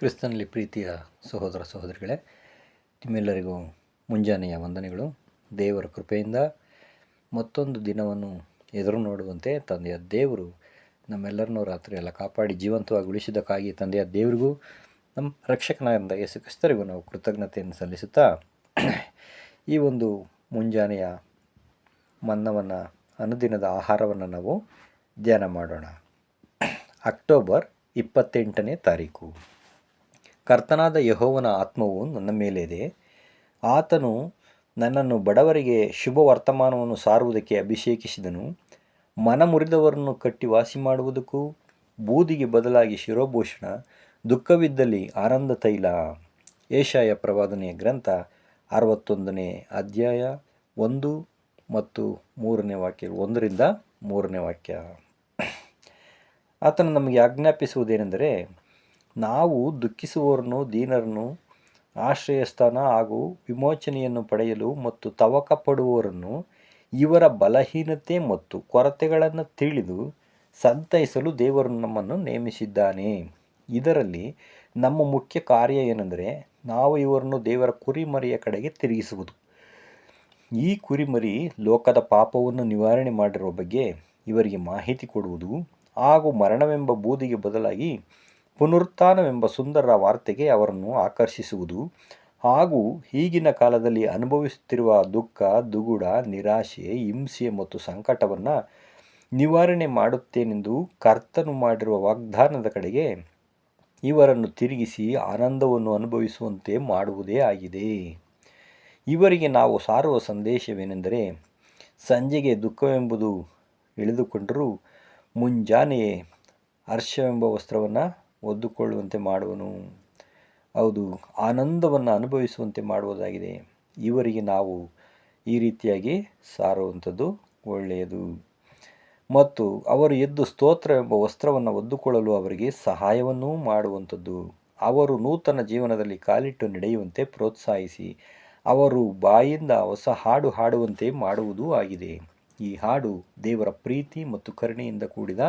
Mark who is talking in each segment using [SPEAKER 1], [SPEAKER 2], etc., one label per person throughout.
[SPEAKER 1] ಕ್ರಿಸ್ತನಲ್ಲಿ ಪ್ರೀತಿಯ ಸಹೋದರ ಸಹೋದರಿಗಳೇ, ನಿಮ್ಮೆಲ್ಲರಿಗೂ ಮುಂಜಾನೆಯ ವಂದನೆಗಳು. ದೇವರ ಕೃಪೆಯಿಂದ ಮತ್ತೊಂದು ದಿನವನ್ನು ಎದುರು ನೋಡುವಂತೆ ತಂದೆಯ ದೇವರು ನಮ್ಮೆಲ್ಲರನ್ನೂ ರಾತ್ರಿ ಎಲ್ಲ ಕಾಪಾಡಿ ಜೀವಂತವಾಗಿ ಉಳಿಸಿದ್ದಕ್ಕಾಗಿ ತಂದೆಯ ದೇವರಿಗೂ, ನಮ್ಮ ರಕ್ಷಕನಾದ ಯೇಸು ಕ್ರಿಸ್ತರಿಗೂ ನಾವು ಕೃತಜ್ಞತೆಯನ್ನು ಸಲ್ಲಿಸುತ್ತಾ, ಈ ಒಂದು ಮುಂಜಾನೆಯ ಮನ್ನವನ್ನು, ಅನುದಿನದ ಆಹಾರವನ್ನು ನಾವು ಧ್ಯಾನ ಮಾಡೋಣ. ಅಕ್ಟೋಬರ್ ಇಪ್ಪತ್ತೆಂಟನೇ ತಾರೀಕು. ಕರ್ತನಾದ ಯಹೋವನ ಆತ್ಮವು ನನ್ನ ಮೇಲಿದೆ. ಆತನು ನನ್ನನ್ನು ಬಡವರಿಗೆ ಶುಭ ವರ್ತಮಾನವನ್ನು ಸಾರುವುದಕ್ಕೆ ಅಭಿಷೇಕಿಸಿದನು. ಮನ ಮುರಿದವರನ್ನು ಕಟ್ಟಿ ವಾಸಿ ಮಾಡುವುದಕ್ಕೂ ಬೂದಿಗೆ ಬದಲಾಗಿ ಶಿರೋಭೂಷಣ ದುಃಖವಿದ್ದಲ್ಲಿ ಆನಂದ ತೈಲ. ಏಷಾಯ ಪ್ರವಾದನೆಯ ಗ್ರಂಥ ಅರವತ್ತೊಂದನೇ ಅಧ್ಯಾಯ ಒಂದು ಮತ್ತು ಮೂರನೇ ವಾಕ್ಯ, ಒಂದರಿಂದ ಮೂರನೇ ವಾಕ್ಯ. ಆತನು ನಮಗೆ ಆಜ್ಞಾಪಿಸುವುದೇನೆಂದರೆ ನಾವು ದುಃಖಿಸುವವರನ್ನು, ದೀನರನ್ನು, ಆಶ್ರಯಸ್ಥಾನ ಹಾಗೂ ವಿಮೋಚನೆಯನ್ನು ಪಡೆಯಲು ಮತ್ತು ತವಕ ಪಡುವವರನ್ನು ಇವರ ಬಲಹೀನತೆ ಮತ್ತು ಕೊರತೆಗಳನ್ನು ತಿಳಿದು ಸಂತೈಸಲು ದೇವರು ನಮ್ಮನ್ನು ನೇಮಿಸಿದ್ದಾನೆ. ಇದರಲ್ಲಿ ನಮ್ಮ ಮುಖ್ಯ ಕಾರ್ಯ ಏನೆಂದರೆ ನಾವು ಇವರನ್ನು ದೇವರ ಕುರಿಮರಿಯ ಕಡೆಗೆ ತಿರುಗಿಸುವುದು. ಈ ಕುರಿಮರಿ ಲೋಕದ ಪಾಪವನ್ನು ನಿವಾರಣೆ ಮಾಡಿರುವ ಬಗ್ಗೆ ಇವರಿಗೆ ಮಾಹಿತಿ ಕೊಡುವುದು ಹಾಗೂ ಮರಣವೆಂಬ ಬೂದಿಗೆ ಬದಲಾಗಿ ಪುನರುತ್ಥಾನವೆಂಬ ಸುಂದರ ವಾರ್ತೆಗೆ ಅವರನ್ನು ಆಕರ್ಷಿಸುವುದು ಹಾಗೂ ಈಗಿನ ಕಾಲದಲ್ಲಿ ಅನುಭವಿಸುತ್ತಿರುವ ದುಃಖ, ದುಗುಡ, ನಿರಾಶೆ, ಹಿಂಸೆ ಮತ್ತು ಸಂಕಟವನ್ನು ನಿವಾರಣೆ ಮಾಡುತ್ತೇನೆಂದು ಕರ್ತನು ಮಾಡಿರುವ ವಾಗ್ದಾನದ ಕಡೆಗೆ ಇವರನ್ನು ತಿರುಗಿಸಿ ಆನಂದವನ್ನು ಅನುಭವಿಸುವಂತೆ ಮಾಡುವುದೇ ಆಗಿದೆ. ಇವರಿಗೆ ನಾವು ಸಾರುವ ಸಂದೇಶವೇನೆಂದರೆ, ಸಂಜೆಗೆ ದುಃಖವೆಂಬುದು ಇಳಿದುಕೊಂಡರೂ ಮುಂಜಾನೆಯೇ ಹರ್ಷವೆಂಬ ವಸ್ತ್ರವನ್ನು ಒದ್ದುಕೊಳ್ಳುವಂತೆ ಮಾಡುವನು. ಹೌದು, ಆನಂದವನ್ನು ಅನುಭವಿಸುವಂತೆ ಮಾಡುವುದಾಗಿದೆ. ಇವರಿಗೆ ನಾವು ಈ ರೀತಿಯಾಗಿ ಸಾರುವಂಥದ್ದು ಒಳ್ಳೆಯದು. ಮತ್ತು ಅವರು ಎದ್ದು ಸ್ತೋತ್ರ ಎಂಬ ವಸ್ತ್ರವನ್ನು ಒದ್ದುಕೊಳ್ಳಲು ಅವರಿಗೆ ಸಹಾಯವನ್ನೂ ಮಾಡುವಂಥದ್ದು. ಅವರು ನೂತನ ಜೀವನದಲ್ಲಿ ಕಾಲಿಟ್ಟು ನಡೆಯುವಂತೆ ಪ್ರೋತ್ಸಾಹಿಸಿ, ಅವರು ಬಾಯಿಂದ ಹೊಸ ಹಾಡು ಹಾಡುವಂತೆ ಮಾಡುವುದೂ ಆಗಿದೆ. ಈ ಹಾಡು ದೇವರ ಪ್ರೀತಿ ಮತ್ತು ಕರುಣೆಯಿಂದ ಕೂಡಿದ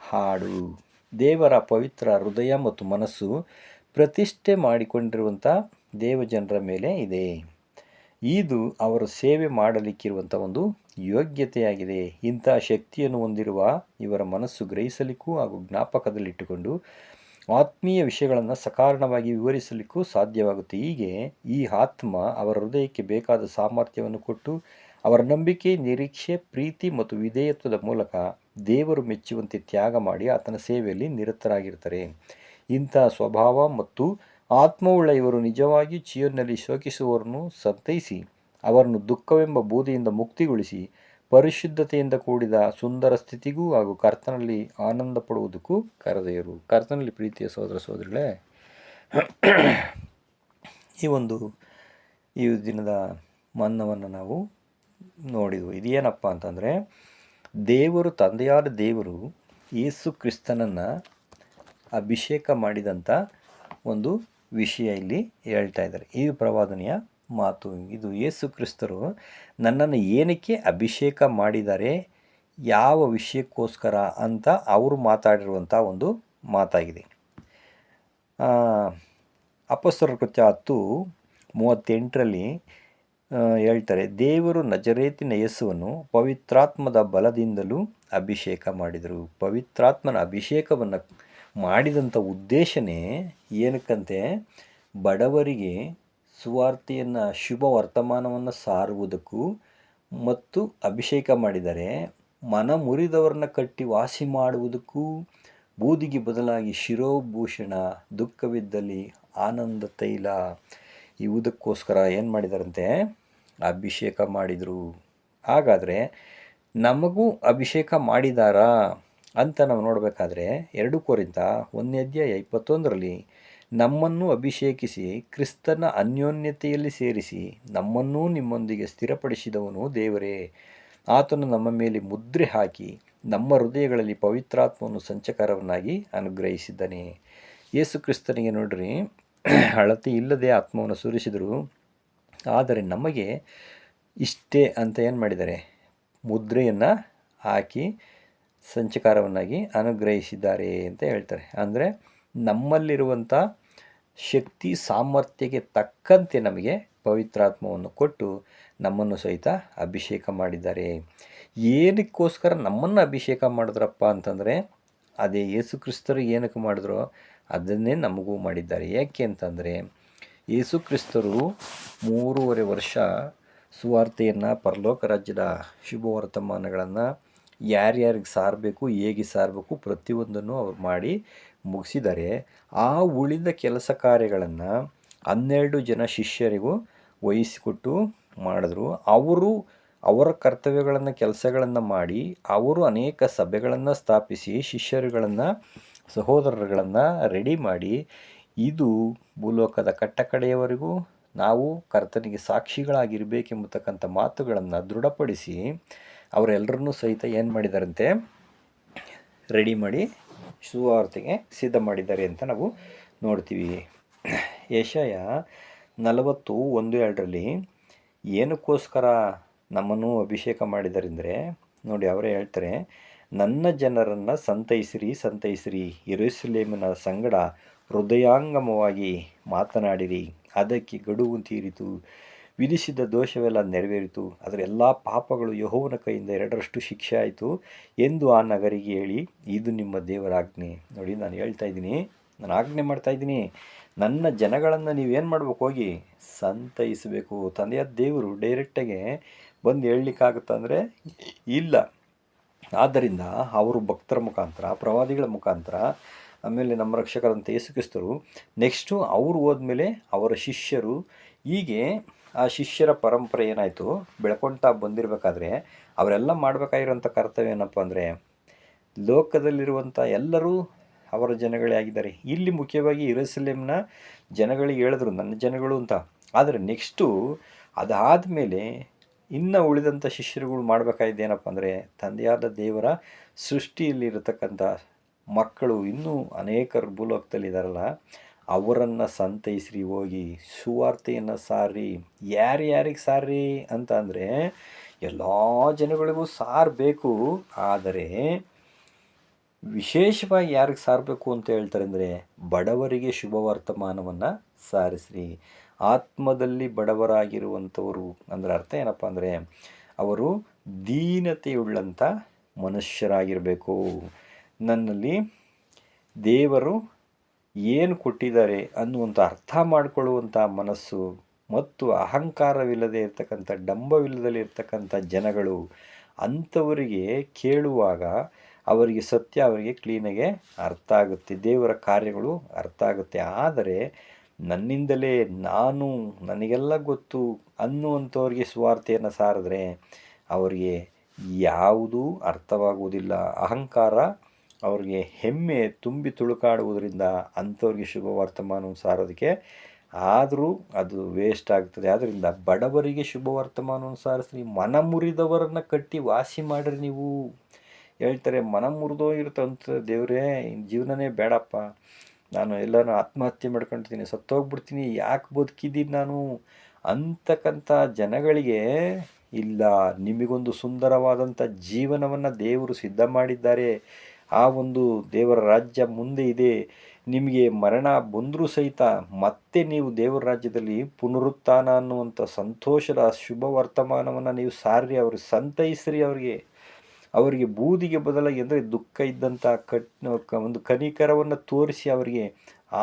[SPEAKER 1] ಹಾಡು. ದೇವರ ಪವಿತ್ರ ಹೃದಯ ಮತ್ತು ಮನಸ್ಸು ಪ್ರತಿಷ್ಠೆ ಮಾಡಿಕೊಂಡಿರುವಂಥ ದೇವಜನರ ಮೇಲೆ ಇದೆ. ಇದು ಅವರು ಸೇವೆ ಮಾಡಲಿಕ್ಕಿರುವಂಥ ಒಂದು ಯೋಗ್ಯತೆಯಾಗಿದೆ. ಇಂಥ ಶಕ್ತಿಯನ್ನು ಹೊಂದಿರುವ ಇವರ ಮನಸ್ಸು ಗ್ರಹಿಸಲಿಕ್ಕೂ ಹಾಗೂ ಜ್ಞಾಪಕದಲ್ಲಿಟ್ಟುಕೊಂಡು ಆತ್ಮೀಯ ವಿಷಯಗಳನ್ನು ಸಕಾರಣವಾಗಿ ವಿವರಿಸಲಿಕ್ಕೂ ಸಾಧ್ಯವಾಗುತ್ತೆ. ಹೀಗೆ ಈ ಆತ್ಮ ಅವರ ಹೃದಯಕ್ಕೆ ಬೇಕಾದ ಸಾಮರ್ಥ್ಯವನ್ನು ಕೊಟ್ಟು ಅವರ ನಂಬಿಕೆ, ನಿರೀಕ್ಷೆ, ಪ್ರೀತಿ ಮತ್ತು ವಿಧೇಯತ್ವದ ಮೂಲಕ ದೇವರು ಮೆಚ್ಚುವಂತೆ ತ್ಯಾಗ ಮಾಡಿ ಆತನ ಸೇವೆಯಲ್ಲಿ ನಿರತರಾಗಿರ್ತಾರೆ ಇಂಥ ಸ್ವಭಾವ ಮತ್ತು ಆತ್ಮವುಳ್ಳ ಇವರು ನಿಜವಾಗಿ ಚಿಯೋನ್ನಲ್ಲಿ ಶೋಕಿಸುವವರನ್ನು ಸಂತೈಸಿ, ಅವರನ್ನು ದುಃಖವೆಂಬ ಬೂದಿಯಿಂದ ಮುಕ್ತಿಗೊಳಿಸಿ, ಪರಿಶುದ್ಧತೆಯಿಂದ ಕೂಡಿದ ಸುಂದರ ಸ್ಥಿತಿಗೂ ಹಾಗೂ ಕರ್ತನಲ್ಲಿ ಆನಂದ ಪಡುವುದಕ್ಕೂ ಕರೆದೆಯರು ಕರ್ತನಲ್ಲಿ ಪ್ರೀತಿಯ ಸೋದರ ಸೋದರಿಗಳೇ ಈ ಒಂದು ಈ ದಿನದ ಮನ್ನವನ್ನು ನಾವು ನೋಡಿದ್ವು. ಇದೇನಪ್ಪ ಅಂತಂದರೆ, ದೇವರು, ತಂದೆಯಾದ ದೇವರು ಯೇಸು ಕ್ರಿಸ್ತನನ್ನು ಅಭಿಷೇಕ ಮಾಡಿದಂಥ ಒಂದು ವಿಷಯ ಇಲ್ಲಿ ಹೇಳ್ತಾ ಇದ್ದಾರೆ. ಈ ಪ್ರವಾದನೆಯ ಮಾತು ಇದು. ಯೇಸು ಕ್ರಿಸ್ತರು ನನ್ನನ್ನು ಏನಕ್ಕೆ ಅಭಿಷೇಕ ಮಾಡಿದ್ದಾರೆ, ಯಾವ ವಿಷಯಕ್ಕೋಸ್ಕರ ಅಂತ ಅವರು ಮಾತಾಡಿರುವಂಥ ಒಂದು ಮಾತಾಗಿದೆ. ಅಪಸ್ವರ ಕೃತ್ಯ ಹತ್ತು, ಮೂವತ್ತೆಂಟರಲ್ಲಿ ಹೇಳ್ತಾರೆ, ದೇವರು ನಜರೇತಿನ ಯಸ್ಸುವನ್ನು ಪವಿತ್ರಾತ್ಮದ ಬಲದಿಂದಲೂ ಅಭಿಷೇಕ ಮಾಡಿದರು. ಪವಿತ್ರಾತ್ಮನ ಅಭಿಷೇಕವನ್ನು ಮಾಡಿದಂಥ ಉದ್ದೇಶನೇ ಏನಕ್ಕಂತೆ, ಬಡವರಿಗೆ ಸುವಾರ್ತೆಯನ್ನು, ಶುಭ ವರ್ತಮಾನವನ್ನು ಸಾರುವುದಕ್ಕೂ ಮತ್ತು ಅಭಿಷೇಕ ಮಾಡಿದರೆ ಮನ ಮುರಿದವರನ್ನ ಕಟ್ಟಿ ವಾಸಿ ಮಾಡುವುದಕ್ಕೂ, ಬೂದಿಗೆ ಬದಲಾಗಿ ಶಿರೋಭೂಷಣ, ದುಃಖವಿದ್ದಲ್ಲಿ ಆನಂದ ತೈಲ, ಇವುದಕ್ಕೋಸ್ಕರ ಏನು ಮಾಡಿದಾರಂತೆ ಅಭಿಷೇಕ ಮಾಡಿದರು. ಹಾಗಾದರೆ ನಮಗೂ ಅಭಿಷೇಕ ಮಾಡಿದಾರಾ ಅಂತ ನಾವು ನೋಡಬೇಕಾದ್ರೆ ಎರಡು ಕೋರಿಂದ ಒಂದನೇ ಅಧ್ಯಾಯ ಇಪ್ಪತ್ತೊಂದರಲ್ಲಿ ನಮ್ಮನ್ನು ಅಭಿಷೇಕಿಸಿ ಕ್ರಿಸ್ತನ ಅನ್ಯೋನ್ಯತೆಯಲ್ಲಿ ಸೇರಿಸಿ ನಮ್ಮನ್ನೂ ನಿಮ್ಮೊಂದಿಗೆ ಸ್ಥಿರಪಡಿಸಿದವನು ದೇವರೇ. ಆತನು ನಮ್ಮ ಮೇಲೆ ಮುದ್ರೆ ಹಾಕಿ ನಮ್ಮ ಹೃದಯಗಳಲ್ಲಿ ಪವಿತ್ರಾತ್ಮವನ್ನು ಸಂಚಕಾರವನ್ನಾಗಿ ಅನುಗ್ರಹಿಸಿದ್ದಾನೆ. ಯೇಸು ಕ್ರಿಸ್ತನಿಗೆ ನೋಡ್ರಿ, ಅಳತೆ ಇಲ್ಲದೆ ಆತ್ಮವನ್ನು ಸುರಿಸಿದರು ಆದರೆ ನಮಗೆ ಇಷ್ಟೇ ಅಂತ ಏನು ಮಾಡಿದ್ದಾರೆ? ಮುದ್ರೆಯನ್ನು ಹಾಕಿ ಸಂಚಕಾರವನ್ನಾಗಿ ಅನುಗ್ರಹಿಸಿದ್ದಾರೆ ಅಂತ ಹೇಳ್ತಾರೆ. ಅಂದರೆ ನಮ್ಮಲ್ಲಿರುವಂಥ ಶಕ್ತಿ ಸಾಮರ್ಥ್ಯಕ್ಕೆ ತಕ್ಕಂತೆ ನಮಗೆ ಪವಿತ್ರಾತ್ಮವನ್ನು ಕೊಟ್ಟು ನಮ್ಮನ್ನು ಸಹಿತ ಅಭಿಷೇಕ ಮಾಡಿದ್ದಾರೆ. ಏನಕ್ಕೋಸ್ಕರ ನಮ್ಮನ್ನು ಅಭಿಷೇಕ ಮಾಡಿದ್ರಪ್ಪ ಅಂತಂದರೆ ಅದೇ ಯೇಸು ಕ್ರಿಸ್ತರು ಏನಕ್ಕೆ ಮಾಡಿದ್ರೋ? ಅದನ್ನೇ ನಮಗೂ ಮಾಡಿದ್ದಾರೆ. ಯಾಕೆ ಅಂತಂದರೆ ಯೇಸು ಕ್ರಿಸ್ತರು ಮೂರುವರೆ ವರ್ಷ ಸುವಾರ್ತೆಯನ್ನು ಪರಲೋಕ ರಾಜ್ಯದ ಶುಭ ವರ್ತಮಾನಗಳನ್ನು ಯಾರ್ಯಾರಿಗೆ ಸಾರಬೇಕು, ಹೇಗೆ ಸಾರಬೇಕು ಪ್ರತಿಯೊಂದನ್ನು ಅವ್ರು ಮಾಡಿ ಮುಗಿಸಿದರೆ ಆ ಉಳಿದ ಕೆಲಸ ಕಾರ್ಯಗಳನ್ನು ಹನ್ನೆರಡು ಜನ ಶಿಷ್ಯರಿಗೂ ವಹಿಸಿಕೊಟ್ಟು ಮಾಡಿದ್ರು. ಅವರು ಅವರ ಕರ್ತವ್ಯಗಳನ್ನು, ಕೆಲಸಗಳನ್ನು ಮಾಡಿ ಅವರು ಅನೇಕ ಸಭೆಗಳನ್ನು ಸ್ಥಾಪಿಸಿ ಶಿಷ್ಯರುಗಳನ್ನು, ಸಹೋದರರುಗಳನ್ನು ರೆಡಿ ಮಾಡಿ ಇದು ಭೂಲೋಕದ ಕಟ್ಟಕಡೆಯವರೆಗೂ ನಾವು ಕರ್ತನಿಗೆ ಸಾಕ್ಷಿಗಳಾಗಿರಬೇಕೆಂಬತಕ್ಕಂಥ ಮಾತುಗಳನ್ನು ದೃಢಪಡಿಸಿ ಅವರೆಲ್ಲರನ್ನೂ ಸಹಿತ ಏನು ಮಾಡಿದಾರಂತೆ? ರೆಡಿ ಮಾಡಿ ಸುವಾರ್ತೆಗೆ ಸಿದ್ಧ ಮಾಡಿದ್ದಾರೆ ಅಂತ ನಾವು ನೋಡ್ತೀವಿ. ಯಶಯ ನಲವತ್ತು ಒಂದು ಎರಡರಲ್ಲಿ ಏನಕ್ಕೋಸ್ಕರ ನಮ್ಮನ್ನು ಅಭಿಷೇಕ ಮಾಡಿದರೆಂದರೆ, ನೋಡಿ ಅವರೇ ಹೇಳ್ತಾರೆ, ನನ್ನ ಜನರನ್ನು ಸಂತೈಸಿರಿ ಸಂತೈಸಿರಿ ಇರುಸಲೇಮಿನ ಸಂಗಡ ಹೃದಯಾಂಗಮವಾಗಿ ಮಾತನಾಡಿರಿ. ಅದಕ್ಕೆ ಗಡುವು ತೀರಿತು. ವಿಧಿಸಿದ್ದ ದೋಷವೆಲ್ಲ ನೆರವೇರಿತು. ಅದರ ಎಲ್ಲ ಪಾಪಗಳು ಯಹೋವನ ಕೈಯಿಂದ ಎರಡರಷ್ಟು ಶಿಕ್ಷೆ ಆಯಿತು ಎಂದು ಆ ನಗರಿಗೆ ಹೇಳಿ, ಇದು ನಿಮ್ಮ ದೇವರ ಆಜ್ಞೆ ನೋಡಿ, ನಾನು ಹೇಳ್ತಾ ಇದ್ದೀನಿ. ನಾನು ಆಜ್ಞೆ ಮಾಡ್ತಾ ಇದ್ದೀನಿ. ನನ್ನ ಜನಗಳನ್ನು ನೀವೇನು ಮಾಡ್ಬೇಕು? ಹೋಗಿ ಸಂತೈಸಬೇಕು. ತಂದೆಯ ದೇವರು ಡೈರೆಕ್ಟಾಗೆ ಬಂದು ಹೇಳಲಿಕ್ಕಾಗುತ್ತಂದರೆ ಇಲ್ಲ. ಆದ್ದರಿಂದ ಅವರು ಭಕ್ತರ ಮುಖಾಂತರ, ಪ್ರವಾದಿಗಳ ಮುಖಾಂತರ ಆಮೇಲೆ ನಮ್ಮ ರಕ್ಷಕರಂತ ಯೇಸುಕ್ರಿಸ್ತರು. ನೆಕ್ಸ್ಟು ಅವರು ಹೋದ್ಮೇಲೆ ಅವರ ಶಿಷ್ಯರು. ಹೀಗೆ ಆ ಶಿಷ್ಯರ ಪರಂಪರೆ ಏನಾಯಿತು? ಬೆಳ್ಕೊಳ್ತಾ ಬಂದಿರಬೇಕಾದ್ರೆ ಅವರೆಲ್ಲ ಮಾಡಬೇಕಾಗಿರೋಂಥ ಕರ್ತವ್ಯ ಏನಪ್ಪ ಅಂದರೆ ಲೋಕದಲ್ಲಿರುವಂಥ ಎಲ್ಲರೂ ಅವರ ಜನಗಳೇ ಆಗಿದ್ದಾರೆ. ಇಲ್ಲಿ ಮುಖ್ಯವಾಗಿ ಇರಸಲೇಮ್ನ ಜನಗಳಿಗೆ ಹೇಳಿದ್ರು, ನನ್ನ ಜನಗಳು ಅಂತ. ಆದರೆ ನೆಕ್ಸ್ಟು ಅದಾದ ಮೇಲೆ ಇನ್ನು ಉಳಿದಂಥ ಶಿಷ್ಯರುಗಳು ಮಾಡಬೇಕಾಗಿದ್ದೇನಪ್ಪ ಅಂದರೆ ತಂದೆಯಾದ ದೇವರ ಸೃಷ್ಟಿಯಲ್ಲಿರತಕ್ಕಂಥ ಮಕ್ಕಳು ಇನ್ನೂ ಅನೇಕರು ಭೂಲೋಕದಲ್ಲಿದ್ದಾರಲ್ಲ, ಅವರನ್ನು ಸಂತೈಸ್ರಿ, ಹೋಗಿ ಸುವಾರ್ತೆಯನ್ನು ಸಾರಿ ಯಾರಿಗೆ ಸಾರಿ ಅಂತ ಅಂದರೆ, ಎಲ್ಲ ಜನಗಳಿಗೂ ಸಾರಬೇಕು. ಆದರೆ ವಿಶೇಷವಾಗಿ ಯಾರಿಗೆ ಸಾರಬೇಕು ಅಂತ ಹೇಳ್ತಾರೆ ಅಂದರೆ, ಬಡವರಿಗೆ ಶುಭ ವರ್ತಮಾನವನ್ನು ಸಾರಿಸ್ರಿ. ಆತ್ಮದಲ್ಲಿ ಬಡವರಾಗಿರುವಂಥವರು ಅಂದರೆ ಅರ್ಥ ಏನಪ್ಪ ಅಂದರೆ, ಅವರು ದೀನತೆಯುಳ್ಳಂಥ ಮನುಷ್ಯರಾಗಿರಬೇಕು. ನನ್ನಲ್ಲಿ ದೇವರು ಏನು ಕೊಟ್ಟಿದ್ದಾರೆ ಅನ್ನುವಂಥ ಅರ್ಥ ಮಾಡಿಕೊಳ್ಳುವಂಥ ಮನಸ್ಸು ಮತ್ತು ಅಹಂಕಾರವಿಲ್ಲದೆ ಇರ್ತಕ್ಕಂಥ, ಡಂಬವಿಲ್ಲದಲ್ಲಿ ಇರ್ತಕ್ಕಂಥ ಜನಗಳು ಅಂಥವರಿಗೆ ಕೇಳುವಾಗ ಅವರಿಗೆ ಸತ್ಯ ಅವರಿಗೆ ಕ್ಲೀನಾಗೆ ಅರ್ಥ ಆಗುತ್ತೆ, ದೇವರ ಕಾರ್ಯಗಳು ಅರ್ಥ ಆಗುತ್ತೆ. ಆದರೆ ನನ್ನಿಂದಲೇ ನಾನು ನನಗೆಲ್ಲ ಗೊತ್ತು ಅನ್ನುವಂಥವ್ರಿಗೆ ಸ್ವಾರ್ಥೆಯನ್ನು ಸಾರಿದ್ರೆ ಅವರಿಗೆ ಯಾವುದೂ ಅರ್ಥವಾಗುವುದಿಲ್ಲ. ಅಹಂಕಾರ ಅವ್ರಿಗೆ ಹೆಮ್ಮೆ ತುಂಬಿ ತುಳುಕಾಡುವುದರಿಂದ ಅಂಥವ್ರಿಗೆ ಶುಭ ವರ್ತಮಾನವನ್ನು ಸಾರೋದಕ್ಕೆ ಆದರೂ ಅದು ವೇಸ್ಟ್ ಆಗ್ತದೆ. ಆದ್ದರಿಂದ ಬಡವರಿಗೆ ಶುಭ ವರ್ತಮಾನವನ್ನು ಸಾರಿಸ್ರಿ. ಮನ ಮುರಿದವರನ್ನು ಕಟ್ಟಿ ವಾಸಿ ಮಾಡಿರಿ ನೀವು. ಹೇಳ್ತಾರೆ, ಮನ ಮುರಿದೋ ಇರ್ತಂತ ದೇವರೇ, ಜೀವನನೇ ಬೇಡಪ್ಪ. ನಾನು ಎಲ್ಲನೂ ಆತ್ಮಹತ್ಯೆ ಮಾಡ್ಕೊಳ್ತೀನಿ ಸತ್ತೋಗ್ಬಿಡ್ತೀನಿ, ಯಾಕೆ ಬದುಕಿದ್ದೀನಿ ನಾನು? ಅಂತಕ್ಕಂಥ ಜನಗಳಿಗೆ ಇಲ್ಲ, ನಿಮಗೊಂದು ಸುಂದರವಾದಂಥ ಜೀವನವನ್ನು ದೇವರು ಸಿದ್ಧ ಮಾಡಿದ್ದಾರೆ. ಆ ಒಂದು ದೇವರ ರಾಜ್ಯ ಮುಂದೆ ಇದೆ. ನಿಮಗೆ ಮರಣ ಬಂದರೂ ಸಹಿತ ಮತ್ತೆ ನೀವು ದೇವರ ರಾಜ್ಯದಲ್ಲಿ ಪುನರುತ್ಥಾನ ಅನ್ನುವಂಥ ಸಂತೋಷದ ಶುಭ ವರ್ತಮಾನವನ್ನು ನೀವು ಸಾರ್ರಿ ಅವ್ರಿಗೆ ಸಂತೈಸ್ರಿ ಅವರಿಗೆ. ಅವರಿಗೆ ಬೂದಿಗೆ ಬದಲಾಗಿ ಅಂದರೆ ದುಃಖ ಇದ್ದಂಥ ಕಟ್, ಒಂದು ಕನಿಕರವನ್ನು ತೋರಿಸಿ ಅವರಿಗೆ,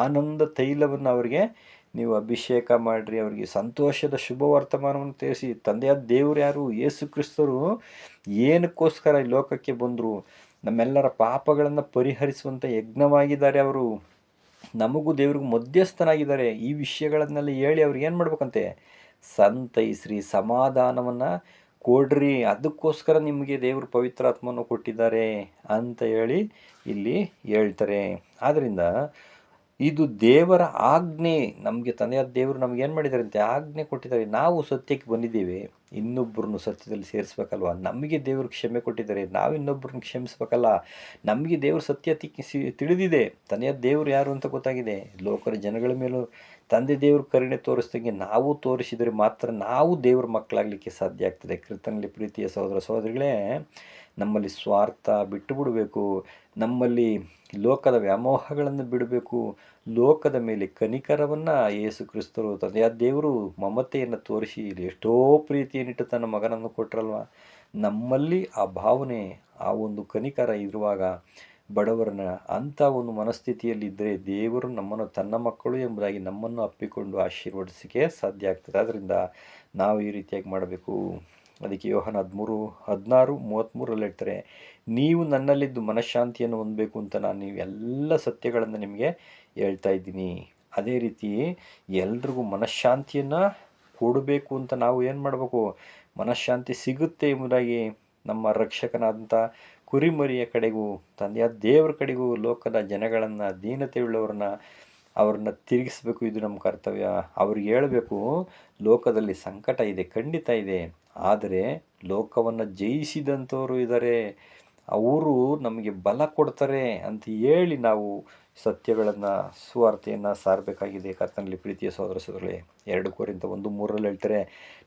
[SPEAKER 1] ಆನಂದ ತೈಲವನ್ನು ಅವರಿಗೆ ನೀವು ಅಭಿಷೇಕ ಮಾಡಿರಿ, ಅವರಿಗೆ ಸಂತೋಷದ ಶುಭ ವರ್ತಮಾನವನ್ನು ತಿಳಿಸಿ. ತಂದೆಯಾದ ದೇವರು ಯಾರು? ಯೇಸು ಕ್ರಿಸ್ತರು. ಏನಕ್ಕೋಸ್ಕರ ಈ ಲೋಕಕ್ಕೆ ಬಂದರು? ನಮ್ಮೆಲ್ಲರ ಪಾಪಗಳನ್ನು ಪರಿಹರಿಸುವಂಥ ಯಜ್ಞವಾಗಿದ್ದಾರೆ ಅವರು. ನಮಗೂ ದೇವ್ರಿಗೂ ಮಧ್ಯಸ್ಥನಾಗಿದ್ದಾರೆ. ಈ ವಿಷಯಗಳನ್ನೆಲ್ಲ ಹೇಳಿ ಅವ್ರಿಗೆ ಏನು ಮಾಡ್ಬೇಕಂತೆ? ಸಂತೈಸ್ರಿ ಸಮಾಧಾನವನ್ನು ಕೊಡ್ರಿ. ಅದಕ್ಕೋಸ್ಕರ ನಿಮಗೆ ದೇವರು ಪವಿತ್ರಾತ್ಮವನ್ನು ಕೊಟ್ಟಿದ್ದಾರೆ ಅಂತ ಹೇಳಿ ಇಲ್ಲಿ ಹೇಳ್ತಾರೆ. ಆದ್ದರಿಂದ ಇದು ದೇವರ ಆಜ್ಞೆ. ನಮಗೆ ತಂದೆಯಾದ ದೇವರು ನಮ್ಗೆ ಏನು ಮಾಡಿದ್ದಾರೆ ಅಂತ ಆಜ್ಞೆ ಕೊಟ್ಟಿದ್ದಾರೆ. ನಾವು ಸತ್ಯಕ್ಕೆ ಬಂದಿದ್ದೇವೆ. ಇನ್ನೊಬ್ಬರನ್ನು ಸತ್ಯದಲ್ಲಿ ಸೇರಿಸ್ಬೇಕಲ್ವ? ನಮಗೆ ದೇವರು ಕ್ಷಮೆ ಕೊಟ್ಟಿದ್ದಾರೆ. ನಾವು ಇನ್ನೊಬ್ಬರನ್ನು ಕ್ಷಮಿಸ್ಬೇಕಲ್ಲ? ನಮಗೆ ದೇವರು ಸತ್ಯ ತಿಕ್ಕಿ ತಿಳಿದಿದೆ. ತನೆಯ ದೇವರು ಯಾರು ಅಂತ ಗೊತ್ತಾಗಿದೆ? ಲೋಕರ ಜನಗಳ ಮೇಲೂ ತಂದೆ ದೇವರು ಕರುಣೆ ತೋರಿಸ್ದಂಗೆ ನಾವು ತೋರಿಸಿದರೆ ಮಾತ್ರ ನಾವು ದೇವ್ರ ಮಕ್ಕಳಾಗಲಿಕ್ಕೆ ಸಾಧ್ಯ ಆಗ್ತದೆ. ಕೃತನಲ್ಲಿ ಪ್ರೀತಿಯ ಸಹೋದರ ಸಹೋದರಿಗಳೇ, ನಮ್ಮಲ್ಲಿ ಸ್ವಾರ್ಥ ಬಿಟ್ಟು ಬಿಡಬೇಕು ನಮ್ಮಲ್ಲಿ ಲೋಕದ ವ್ಯಾಮೋಹಗಳನ್ನು ಬಿಡಬೇಕು. ಲೋಕದ ಮೇಲೆ ಕನಿಕರವನ್ನು ಯೇಸು ಕ್ರಿಸ್ತರು ತಂದೆಯ ದೇವರು ಮಮತೆಯನ್ನು ತೋರಿಸಿ ಎಷ್ಟೋ ಪ್ರೀತಿಯನ್ನಿಟ್ಟು ತನ್ನ ಮಗನನ್ನು ಕೊಟ್ಟರಲ್ವ ನಮ್ಮಲ್ಲಿ ಆ ಭಾವನೆ, ಆ ಒಂದು ಕನಿಕರ ಇರುವಾಗ ಬಡವರನ್ನ ಅಂಥ ಒಂದು ಮನಸ್ಥಿತಿಯಲ್ಲಿದ್ದರೆ ದೇವರು ನಮ್ಮನ್ನು ತನ್ನ ಮಕ್ಕಳು ಎಂಬುದಾಗಿ ನಮ್ಮನ್ನು ಅಪ್ಪಿಕೊಂಡು ಆಶೀರ್ವದಿಸಿಕೆ ಸಾಧ್ಯ ಆಗ್ತದೆ. ಆದ್ದರಿಂದ ನಾವು ಈ ರೀತಿಯಾಗಿ ಮಾಡಬೇಕು. ಅದಕ್ಕೆ ಯೋಹನ ಹದಿಮೂರು, ಹದಿನಾರು ಮೂವತ್ತ್ಮೂರಲ್ಲಿ ಹೇಳ್ತಾರೆ, ನೀವು ನನ್ನಲ್ಲಿದ್ದು ಮನಃಶಾಂತಿಯನ್ನು ಹೊಂದಬೇಕು ಅಂತ ನಾನು ನೀವು ಎಲ್ಲ ಸತ್ಯಗಳನ್ನು ನಿಮಗೆ ಹೇಳ್ತಾ ಇದ್ದೀನಿ. ಅದೇ ರೀತಿ ಎಲ್ರಿಗೂ ಮನಃಶಾಂತಿಯನ್ನು ಕೊಡಬೇಕು ಅಂತ ನಾವು ಏನು ಮಾಡಬೇಕು? ಮನಃಶಾಂತಿ ಸಿಗುತ್ತೆ ಎಂಬುದಾಗಿ ನಮ್ಮ ರಕ್ಷಕನಾದಂಥ ಕುರಿಮರಿಯ ಕಡೆಗೂ, ತಂದೆಯ ದೇವರ ಕಡೆಗೂ ಲೋಕದ ಜನಗಳನ್ನು, ದೀನತೆಯುಳ್ಳವ್ರನ್ನ ಅವ್ರನ್ನ ತಿರುಗಿಸ್ಬೇಕು ಇದು ನಮ್ಮ ಕರ್ತವ್ಯ. ಅವ್ರಿಗೆ ಹೇಳಬೇಕು, ಲೋಕದಲ್ಲಿ ಸಂಕಟ ಇದೆ, ಖಂಡಿತ ಇದೆ. ಆದರೆ ಲೋಕವನ್ನು ಜಯಿಸಿದಂಥವರು ಇದ್ದಾರೆ ಅವರು ನಮಗೆ ಬಲ ಕೊಡ್ತಾರೆ ಅಂತ ಹೇಳಿ ನಾವು ಸತ್ಯಗಳನ್ನು, ಸುವಾರ್ತೆಯನ್ನು ಸಾರಬೇಕಾಗಿದೆ. ಕರ್ತನಲ್ಲಿ ಪ್ರೀತಿಯ ಸೋದರ ಸೋದರೇ ಎರಡು ಕೋರಿಂದ ಒಂದು ಮೂರರಲ್ಲಿ ಹೇಳ್ತಾರೆ,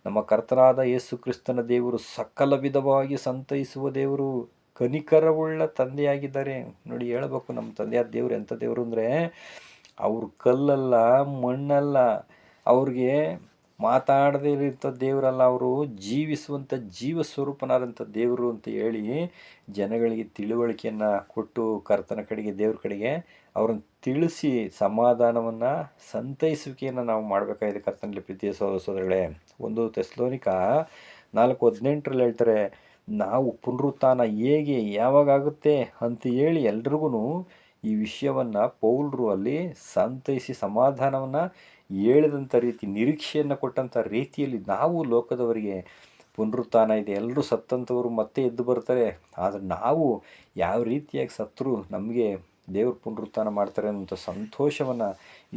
[SPEAKER 1] ನಮ್ಮ ಕರ್ತನಾದ ಯೇಸು ಕ್ರಿಸ್ತನ ದೇವರು ಸಕಲ ವಿಧವಾಗಿ ಸಂತೈಸುವ ದೇವರು. ಕನಿಕರವುಳ್ಳ ತಂದೆಯಾಗಿದ್ದಾರೆ. ನೋಡಿ, ಹೇಳಬೇಕು ನಮ್ಮ ತಂದೆಯ ದೇವರು ಎಂಥ ದೇವರು ಅಂದರೆ, ಅವ್ರು ಕಲ್ಲಲ್ಲ, ಮಣ್ಣಲ್ಲ, ಅವ್ರಿಗೆ ಮಾತಾಡದೇ ಇರೋಂಥ ದೇವರಲ್ಲ ಅವರು, ಜೀವಿಸುವಂಥ ಜೀವ ಸ್ವರೂಪನಾದಂಥ ದೇವರು ಅಂತ ಹೇಳಿ ಜನಗಳಿಗೆ ತಿಳುವಳಿಕೆಯನ್ನು ಕೊಟ್ಟು ಕರ್ತನ ಕಡೆಗೆ, ದೇವ್ರ ಕಡೆಗೆ ಅವ್ರನ್ನ ತಿಳಿಸಿ ಸಮಾಧಾನವನ್ನು ಸಂತೈಸುವಿಕೆಯನ್ನು ನಾವು ಮಾಡಬೇಕಾಗಿದೆ ಕರ್ತನಲ್ಲಿ ಪ್ರೀತಿಯ ಸೋದರ ಸೋದರಗಳೇ ಒಂದು ತೆಸ್ಲೋನಿಕ ನಾಲ್ಕು ಹದಿನೆಂಟರಲ್ಲಿ ಹೇಳ್ತಾರೆ ನಾವು ಪುನರುತ್ಥಾನ ಹೇಗೆ ಯಾವಾಗ ಆಗುತ್ತೆ ಅಂತ ಹೇಳಿ ಎಲ್ರಿಗೂ ಈ ವಿಷಯವನ್ನು ಪೌಲ್ರು ಅಲ್ಲಿ ಸಂತೈಸಿ ಸಮಾಧಾನವನ್ನು ಹೇಳಿದಂಥ ರೀತಿ, ನಿರೀಕ್ಷೆಯನ್ನು ಕೊಟ್ಟಂಥ ರೀತಿಯಲ್ಲಿ ನಾವು ಲೋಕದವರಿಗೆ ಪುನರುತ್ಥಾನ ಇದೆ. ಎಲ್ಲರೂ ಸತ್ತಂಥವರು ಮತ್ತೆ ಎದ್ದು ಬರ್ತಾರೆ. ಆದರೆ ನಾವು ಯಾವ ರೀತಿಯಾಗಿ ಸತ್ರು ನಮಗೆ ದೇವರು ಪುನರುತ್ಥಾನ ಮಾಡ್ತಾರೆ ಅನ್ನೋಂಥ ಸಂತೋಷವನ್ನು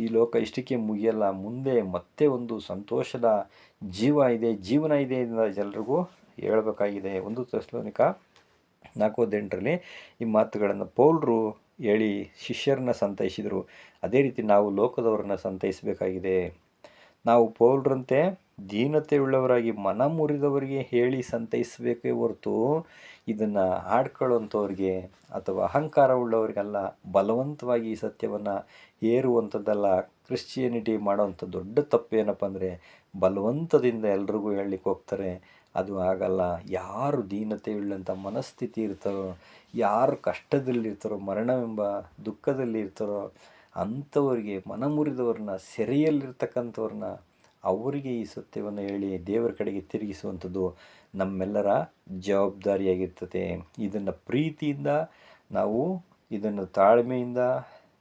[SPEAKER 1] ಈ ಲೋಕ ಇಷ್ಟಕ್ಕೆ ಮುಗಿಯಲ್ಲ. ಮುಂದೆ ಮತ್ತೆ ಒಂದು ಸಂತೋಷದ ಜೀವ ಇದೆ, ಜೀವನ ಇದೆ ಎಲ್ರಿಗೂ ಹೇಳಬೇಕಾಗಿದೆ. ಒಂದು ತಸ್ಲೋನಿಕ ನಾಲ್ಕು ಹದಿನೆಂಟರಲ್ಲಿ ಈ ಮಾತುಗಳನ್ನು ಪೌಲ್ರು ಹೇಳಿ ಶಿಷ್ಯರನ್ನ ಸಂತೈಸಿದರು. ಅದೇ ರೀತಿ ನಾವು ಲೋಕದವರನ್ನ ಸಂತೈಸಬೇಕಾಗಿದೆ. ನಾವು ಪೌಲ್ರಂತೆ ದೀನತೆಯುಳ್ಳವರಾಗಿ ಮನ ಮುರಿದವರಿಗೆ ಹೇಳಿ ಸಂತೈಸಬೇಕೇ ಹೊರತು ಇದನ್ನು ಆಡ್ಕೊಳ್ಳುವಂಥವ್ರಿಗೆ ಅಥವಾ ಅಹಂಕಾರ ಉಳ್ಳವರಿಗೆಲ್ಲ ಬಲವಂತವಾಗಿ ಈ ಸತ್ಯವನ್ನು ಹೇರುವಂಥದ್ದಲ್ಲ, ಕ್ರಿಶ್ಚಿಯನಿಟಿ ಮಾಡೋವಂಥ ದೊಡ್ಡ ತಪ್ಪೇನಪ್ಪ ಅಂದರೆ ಬಲವಂತದಿಂದ ಎಲ್ರಿಗೂ ಹೇಳಲಿಕ್ಕೆ ಹೋಗ್ತಾರೆ. ಅದು ಆಗಲ್ಲ. ಯಾರು ದೀನತೆಯುಳ್ಳಂಥ ಮನಸ್ಥಿತಿ ಇರ್ತಾರೋ ಯಾರು ಕಷ್ಟದಲ್ಲಿರ್ತಾರೋ, ಮರಣವೆಂಬ ದುಃಖದಲ್ಲಿ ಇರ್ತಾರೋ ಅಂಥವ್ರಿಗೆ ಮನ ಮುರಿದವ್ರನ್ನ ಸೆರೆಯಲ್ಲಿರ್ತಕ್ಕಂಥವ್ರನ್ನ ಅವರಿಗೆ ಈ ಸತ್ಯವನ್ನು ಹೇಳಿ ದೇವರ ಕಡೆಗೆ ತಿರುಗಿಸುವಂಥದ್ದು ನಮ್ಮೆಲ್ಲರ ಜವಾಬ್ದಾರಿಯಾಗಿರ್ತದೆ. ಇದನ್ನು ಪ್ರೀತಿಯಿಂದ, ನಾವು ಇದನ್ನು ತಾಳ್ಮೆಯಿಂದ,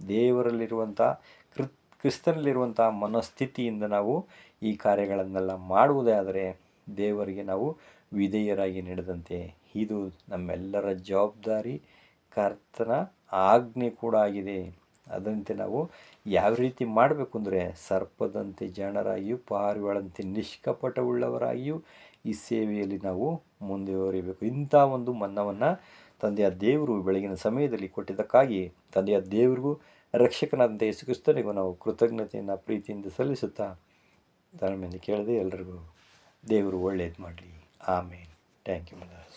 [SPEAKER 1] ದೇವರಲ್ಲಿರುವಂಥ ಕ್ರಿಸ್ತನಲ್ಲಿರುವಂಥ ಮನಸ್ಥಿತಿಯಿಂದ ನಾವು ಈ ಕಾರ್ಯಗಳನ್ನೆಲ್ಲ ಮಾಡುವುದೇ ಆದರೆ ದೇವರಿಗೆ ನಾವು ವಿಧೇಯರಾಗಿ ನಡೆದಂತೆ. ಇದು ನಮ್ಮೆಲ್ಲರ ಜವಾಬ್ದಾರಿ, ಕರ್ತನ ಆಜ್ಞೆ ಕೂಡ ಆಗಿದೆ. ಅದಂತೆ ನಾವು ಯಾವ ರೀತಿ ಮಾಡಬೇಕು ಅಂದರೆ ಸರ್ಪದಂತೆ ಜನರಾಗಿಯೂ ಪಾರಿವಾಳಂತೆ ನಿಷ್ಕಪಟವುಳ್ಳವರಾಗಿಯೂ ಈ ಸೇವೆಯಲ್ಲಿ ನಾವು ಮುಂದುವರಿಬೇಕು ಇಂಥ ಒಂದು ಮನ್ನವನ್ನು ತಂದೆಯ ದೇವರು ಬೆಳಗಿನ ಸಮಯದಲ್ಲಿ ಕೊಟ್ಟಿದ್ದಕ್ಕಾಗಿ ತಂದೆಯ ದೇವರಿಗೂ, ರಕ್ಷಕನಾದಂಥ ಯೇಸು ಕ್ರಿಸ್ತನಿಗೂ ನಾವು ಕೃತಜ್ಞತೆಯನ್ನು, ಪ್ರೀತಿಯಿಂದ ಸಲ್ಲಿಸುತ್ತಾ ತಾಳ್ಮೆಯಿಂದ ಕೇಳದೆ ಎಲ್ರಿಗೂ. ದೇವರು ಒಳ್ಳೇದು ಮಾಡಲಿ. ಆಮೇಲೆ ಥ್ಯಾಂಕ್ ಯು ಮದರ್ಸ್